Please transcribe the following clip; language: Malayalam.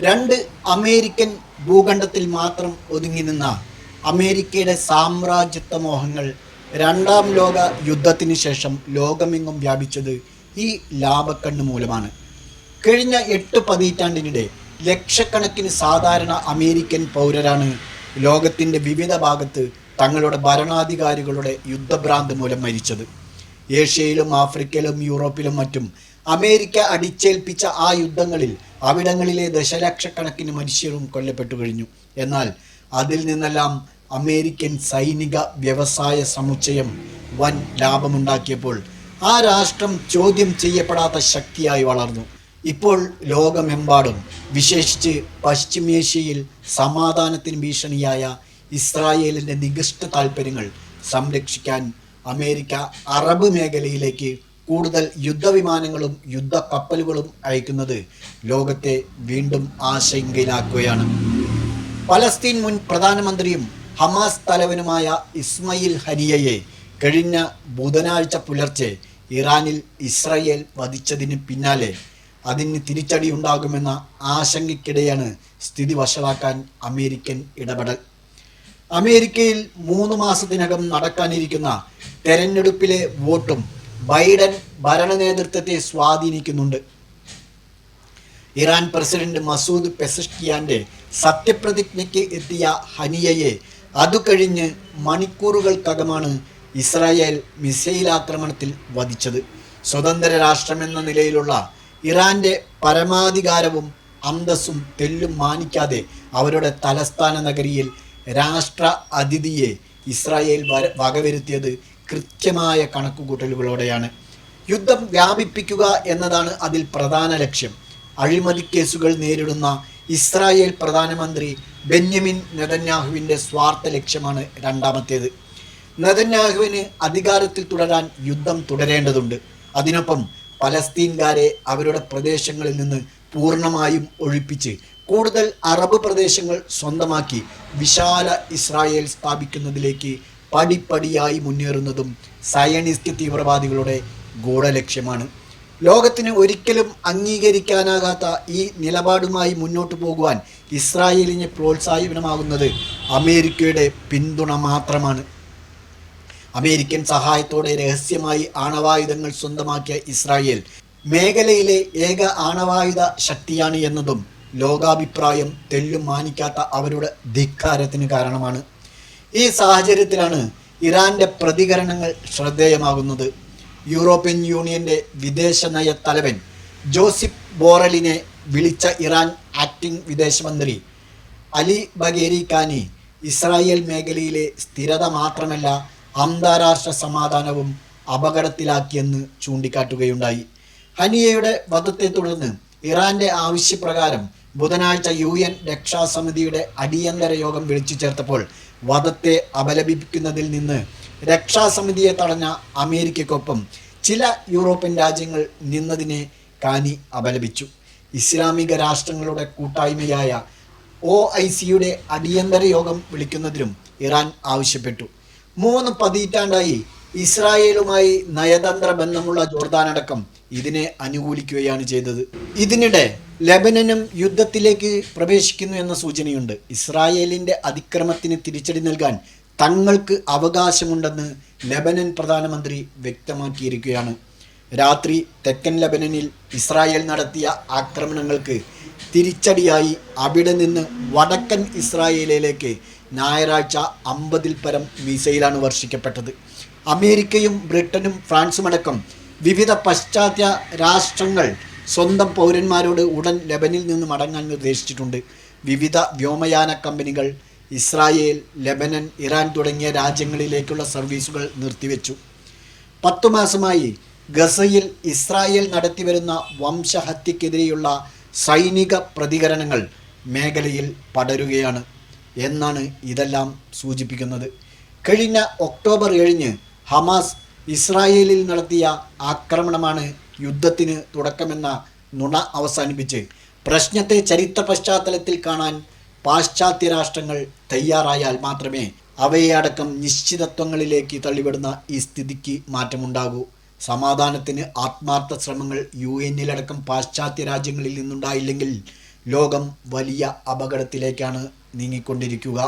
രണ്ട് അമേരിക്കൻ ഭൂഖണ്ഡത്തിൽ മാത്രം ഒതുങ്ങി നിന്ന അമേരിക്കയുടെ സാമ്രാജ്യത്വ മോഹങ്ങൾ രണ്ടാം ലോക യുദ്ധത്തിന് ശേഷം ലോകമെങ്ങും വ്യാപിച്ചത് ഈ ലാഭക്കണ്ണ് മൂലമാണ്. കഴിഞ്ഞ എട്ട് പതിറ്റാണ്ടിനിടെ ലക്ഷക്കണക്കിന് സാധാരണ അമേരിക്കൻ പൗരരാണ് ലോകത്തിന്റെ വിവിധ ഭാഗത്ത് തങ്ങളുടെ ഭരണാധികാരികളുടെ യുദ്ധഭ്രാന്ത് മൂലം മരിച്ചത്. ഏഷ്യയിലും ആഫ്രിക്കയിലും യൂറോപ്പിലും മറ്റും അമേരിക്ക അടിച്ചേൽപ്പിച്ച ആ യുദ്ധങ്ങളിൽ അവിടങ്ങളിലെ ദശലക്ഷക്കണക്കിന് മനുഷ്യരും കൊല്ലപ്പെട്ടു കഴിഞ്ഞു. എന്നാൽ അതിൽ നിന്നെല്ലാം അമേരിക്കൻ സൈനിക വ്യവസായ സമുച്ചയം വൻ ലാഭമുണ്ടാക്കിയപ്പോൾ ആ രാഷ്ട്രം ചോദ്യം ചെയ്യപ്പെടാത്ത ശക്തിയായി വളർന്നു. ഇപ്പോൾ ലോകമെമ്പാടും വിശേഷിച്ച് പശ്ചിമേഷ്യയിൽ സമാധാനത്തിന് ഭീഷണിയായ ഇസ്രായേലിന്റെ നികൃഷ്ട താൽപ്പര്യങ്ങൾ സംരക്ഷിക്കാൻ അമേരിക്ക അറബ് മേഖലയിലേക്ക് കൂടുതൽ യുദ്ധവിമാനങ്ങളും യുദ്ധ കപ്പലുകളും അയക്കുന്നത് ലോകത്തെ വീണ്ടും ആശങ്കയിലാക്കുകയാണ്. പലസ്തീൻ മുൻ പ്രധാനമന്ത്രിയും ഹമാസ് തലവനുമായ ഇസ്മയിൽ ഹരിയയെ കഴിഞ്ഞ ബുധനാഴ്ച പുലർച്ചെ ഇറാനിൽ ഇസ്രയേൽ വധിച്ചതിന് പിന്നാലെ അതിന് തിരിച്ചടി ഉണ്ടാകുമെന്ന ആശങ്കയ്ക്കിടെയാണ് സ്ഥിതി വഷളാക്കാൻ അമേരിക്കൻ ഇടപെടൽ. അമേരിക്കയിൽ മൂന്ന് മാസത്തിനകം നടക്കാനിരിക്കുന്ന തെരഞ്ഞെടുപ്പിലെ വോട്ടും ബൈഡൻ ഭരണ നേതൃത്വത്തെ സ്വാധീനിക്കുന്നുണ്ട്. ഇറാൻ പ്രസിഡന്റ് മസൂദ് പെസഷ്കിയാന്റെ സത്യപ്രതിജ്ഞയ്ക്ക് എത്തിയ ഹനിയയെ അതു കഴിഞ്ഞ് മണിക്കൂറുകൾക്കകമാണ് ഇസ്രായേൽ മിസൈൽ ആക്രമണത്തിൽ വധിച്ചത്. സ്വതന്ത്ര രാഷ്ട്രമെന്ന നിലയിലുള്ള ഇറാന്റെ പരമാധികാരവും അന്തസ്സും തെല്ലും മാനിക്കാതെ അവരുടെ തലസ്ഥാന നഗരിയിൽ രാഷ്ട്ര അതിഥിയെ ഇസ്രായേൽ വര വകവരുത്തിയത് കൃത്യമായ കണക്കുകൂട്ടലുകളോടെയാണ്. യുദ്ധം വ്യാപിപ്പിക്കുക എന്നതാണ് അതിൽ പ്രധാന ലക്ഷ്യം. അഴിമതി കേസുകൾ നേരിടുന്ന ഇസ്രായേൽ പ്രധാനമന്ത്രി ബെന്യമിൻ നെതന്യാഹുവിന്റെ സ്വാർത്ഥ ലക്ഷ്യമാണ് രണ്ടാമത്തേത്. നെതന്യാഹുവിന് അധികാരത്തിൽ തുടരാൻ യുദ്ധം തുടരേണ്ടതുണ്ട്. അതിനൊപ്പം പലസ്തീൻകാരെ അവരുടെ പ്രദേശങ്ങളിൽ നിന്ന് പൂർണമായും ഒഴിപ്പിച്ച് കൂടുതൽ അറബ് പ്രദേശങ്ങൾ സ്വന്തമാക്കി വിശാല ഇസ്രായേൽ സ്ഥാപിക്കുന്നതിലേക്ക് പടിപ്പടിയായി മുന്നേറുന്നതും സയനിസ്റ്റ് തീവ്രവാദികളുടെ ഗൂഢലക്ഷ്യമാണ്. ലോകത്തിന് ഒരിക്കലും അംഗീകരിക്കാനാകാത്ത ഈ നിലപാടുമായി മുന്നോട്ടു പോകുവാൻ ഇസ്രായേലിന് പ്രോത്സാഹനമാകുന്നത് അമേരിക്കയുടെ പിന്തുണ മാത്രമാണ്. അമേരിക്കൻ സഹായത്തോടെ രഹസ്യമായി ആണവായുധങ്ങൾ സ്വന്തമാക്കിയ ഇസ്രായേൽ മേഖലയിലെ ഏക ആണവായുധ ശക്തിയാണ് എന്നതും ലോകാഭിപ്രായം തെല്ലും മാനിക്കാത്ത അവരുടെ ധിക്കാരത്തിന് കാരണമാണ്. ഈ സാഹചര്യത്തിലാണ് ഇറാന്റെ പ്രതികരണങ്ങൾ ശ്രദ്ധേയമാകുന്നത്. യൂറോപ്യൻ യൂണിയന്റെ വിദേശ നയ തലവൻ ജോസിഫ് ബോറലിനെ വിളിച്ച ഇറാൻ ആക്ടിംഗ് വിദേശമന്ത്രി അലി ബഗേരി ഖാനി ഇസ്രായേൽ മേഖലയിലെ സ്ഥിരത മാത്രമല്ല അന്താരാഷ്ട്ര സമാധാനവും അപകടത്തിലാക്കിയെന്ന് ചൂണ്ടിക്കാട്ടുകയുണ്ടായി. ഹനിയയുടെ വധത്തെ തുടർന്ന് ഇറാന്റെ ആവശ്യപ്രകാരം ബുധനാഴ്ച യു എൻ രക്ഷാസമിതിയുടെ അടിയന്തര യോഗം വിളിച്ചു ചേർത്തപ്പോൾ വധത്തെ അപലപിക്കുന്നതിൽ നിന്ന് രക്ഷാസമിതിയെ തടഞ്ഞ അമേരിക്കയ്ക്കൊപ്പം ചില യൂറോപ്യൻ രാജ്യങ്ങൾ നിന്നതിനെ കാനി അപലപിച്ചു. ഇസ്ലാമിക രാഷ്ട്രങ്ങളുടെ കൂട്ടായ്മയായ ഒ ഐ സിയുടെ അടിയന്തര യോഗം വിളിക്കുന്നതിനും ഇറാൻ ആവശ്യപ്പെട്ടു. മൂന്ന് പതിറ്റാണ്ടായി ഇസ്രായേലുമായി നയതന്ത്ര ബന്ധമുള്ള ജോർദാൻ അടക്കം ഇതിനെ അനുകൂലിക്കുകയാണ് ചെയ്തത്. ഇതിനിടെ ലെബനനും യുദ്ധത്തിലേക്ക് പ്രവേശിക്കുന്നു എന്ന സൂചനയുണ്ട്. ഇസ്രായേലിന്റെ അതിക്രമത്തിന് തിരിച്ചടി നൽകാൻ തങ്ങൾക്ക് അവകാശമുണ്ടെന്ന് ലെബനൻ പ്രധാനമന്ത്രി വ്യക്തമാക്കിയിരിക്കുകയാണ്. രാത്രി തെക്കൻ ലെബനനിൽ ഇസ്രായേൽ നടത്തിയ ആക്രമണങ്ങൾക്ക് തിരിച്ചടിയായി അവിടെ നിന്ന് വടക്കൻ ഇസ്രായേലിലേക്ക് ഞായറാഴ്ച അമ്പതിൽ പരം മിസൈലാണ് വർഷിക്കപ്പെട്ടത്. അമേരിക്കയും ബ്രിട്ടനും ഫ്രാൻസുമടക്കം വിവിധ പശ്ചാത്യ രാഷ്ട്രങ്ങൾ സ്വന്തം പൗരന്മാരോട് ഉടൻ ലെബനിൽ നിന്ന് മടങ്ങാൻ നിർദ്ദേശിച്ചിട്ടുണ്ട്. വിവിധ വ്യോമയാന കമ്പനികൾ ഇസ്രായേൽ ലെബനൻ ഇറാൻ തുടങ്ങിയ രാജ്യങ്ങളിലേക്കുള്ള സർവീസുകൾ നിർത്തിവെച്ചു. പത്തു മാസമായി ഗസയിൽ ഇസ്രായേൽ നടത്തിവരുന്ന വംശഹത്യക്കെതിരെയുള്ള സൈനിക പ്രതികരണങ്ങൾ മേഖലയിൽ പടരുകയാണ് എന്നാണ് ഇതെല്ലാം സൂചിപ്പിക്കുന്നത്. കഴിഞ്ഞ ഒക്ടോബർ ഏഴിന് ഹമാസ് ഇസ്രായേലിൽ നടത്തിയ ആക്രമണമാണ് യുദ്ധത്തിന് തുടക്കമെന്ന നുണ അവസാനിപ്പിച്ച് പ്രശ്നത്തെ ചരിത്ര പശ്ചാത്തലത്തിൽ കാണാൻ പാശ്ചാത്യ രാഷ്ട്രങ്ങൾ തയ്യാറായാൽ മാത്രമേ അവയെ അടക്കം നിശ്ചിതത്വങ്ങളിലേക്ക് തള്ളിവിടുന്ന ഈ സ്ഥിതിക്ക് മാറ്റമുണ്ടാകൂ. സമാധാനത്തിന് ആത്മാർത്ഥ ശ്രമങ്ങൾ യു എന്നിലടക്കം പാശ്ചാത്യ രാജ്യങ്ങളിൽ നിന്നുണ്ടായില്ലെങ്കിൽ ലോകം വലിയ അപകടത്തിലേക്കാണ് നീങ്ങിക്കൊണ്ടിരിക്കുക.